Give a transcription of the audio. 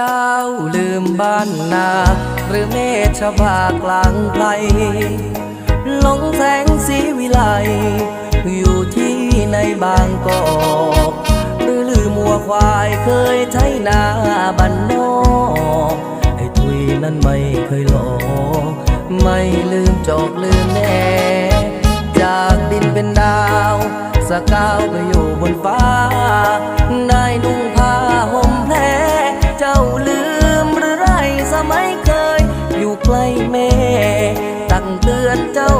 เจ้าลืมบ้านนา หรือเมฆบากลางไพรหลงแสงสีวิไล อยู่ที่ในบางกอกหรือลืมวัวควายเคยใช้นาบันนอกไอ้ทุยนั้นไม่เคยหลอกไม่ลืมจอกลืมแน่จากดินเป็นดาวสกาวไปอยู่บนฟ้า ใกล้แม่ ตั้งเตือนเจ้า